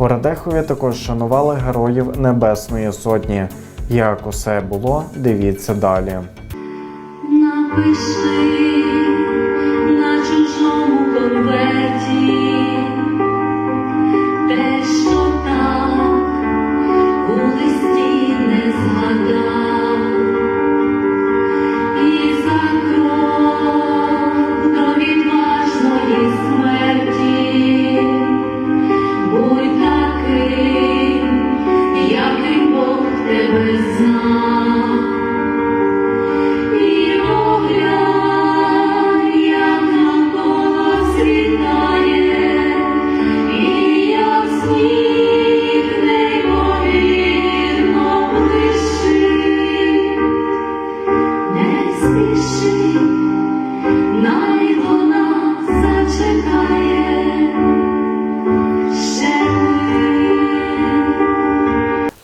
У Радехові також шанували героїв Небесної Сотні. Як усе було, дивіться далі. Напиши Най вона зачекає ще.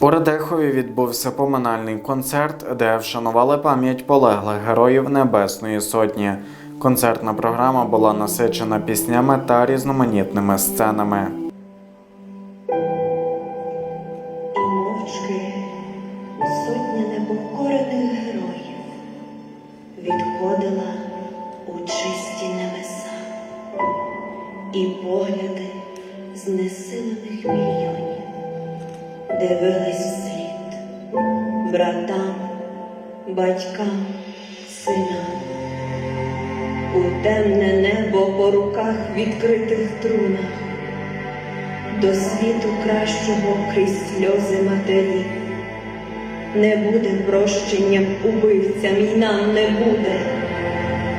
У Радехові відбувся поминальний концерт, де вшанували пам'ять полеглих героїв Небесної Сотні. Концертна програма була насичена піснями та різноманітними сценами. Мовчки сотня непокорених героїв відходила у чисті небеса, і погляди знесилених мільйонів дивились вслід братам, батькам, синам. У темне небо по руках відкритих трунах до світу кращого крізь сльози матері. Не буде прощенням убивцям і нам не буде,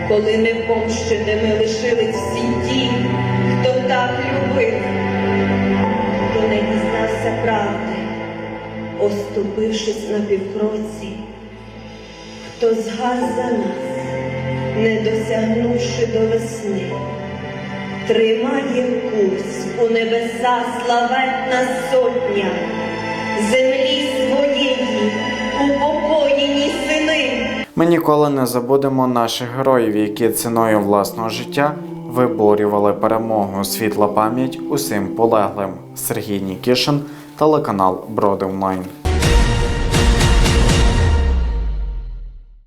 коли не помщеними лишились всі ті, хто так любив, хто не дізнався правди, оступившись на півкроці, хто згас за нас, не досягнувши до весни. Тримає курс у небеса славетна сотня, землі Ми ніколи не забудемо наших героїв, які ціною власного життя виборювали перемогу. Світла пам'ять усім полеглим. Сергій Нікішин, телеканал Броди.